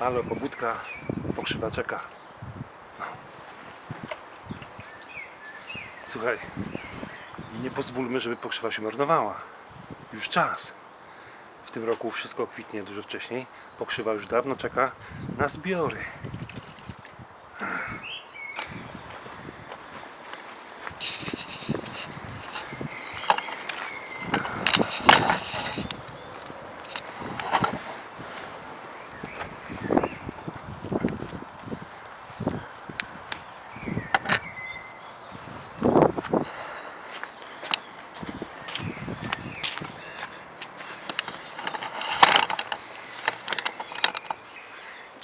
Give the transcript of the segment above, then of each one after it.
Ale pobudka pokrzywa czeka. No. Słuchaj, nie pozwólmy, żeby pokrzywa się marnowała. Już czas. W tym roku wszystko kwitnie dużo wcześniej. Pokrzywa już dawno czeka na zbiory.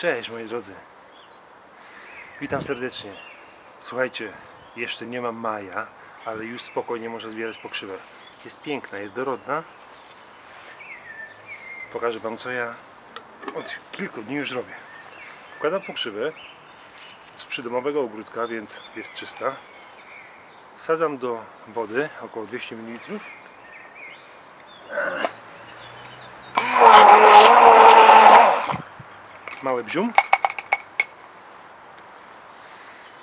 Cześć moi drodzy. Witam serdecznie. Słuchajcie, jeszcze nie mam maja, ale już spokojnie można zbierać pokrzywę. Jest piękna, jest dorodna. Pokażę Wam co ja od kilku dni już robię. Wkładam pokrzywę z przydomowego ogródka, więc jest czysta. Wsadzam do wody około 200 ml. Mały bzium.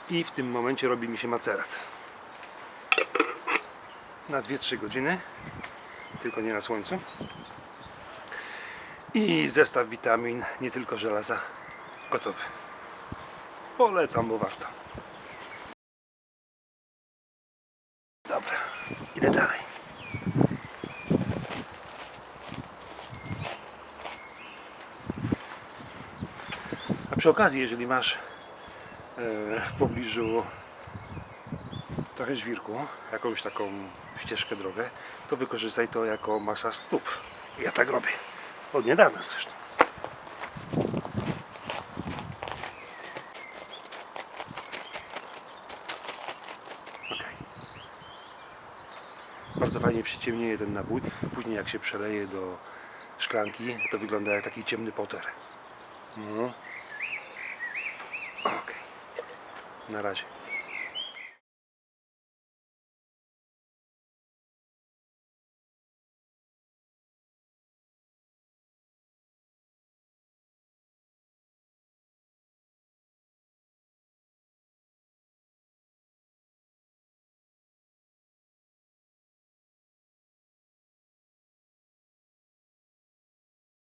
I w tym momencie robi mi się macerat. Na 2-3 godziny. Tylko nie na słońcu. I zestaw witamin, nie tylko żelaza, gotowy. Polecam, bo warto. Dobra, idę dalej. Przy okazji, jeżeli masz e, w pobliżu trochę żwirku, jakąś taką ścieżkę, drogę, to wykorzystaj to jako masaż stóp. Ja tak robię. Od niedawna zresztą. Okej. Bardzo fajnie przyciemnieje ten nabój. Później jak się przeleje do szklanki, to wygląda jak taki ciemny poter. No. Okej. Na razie.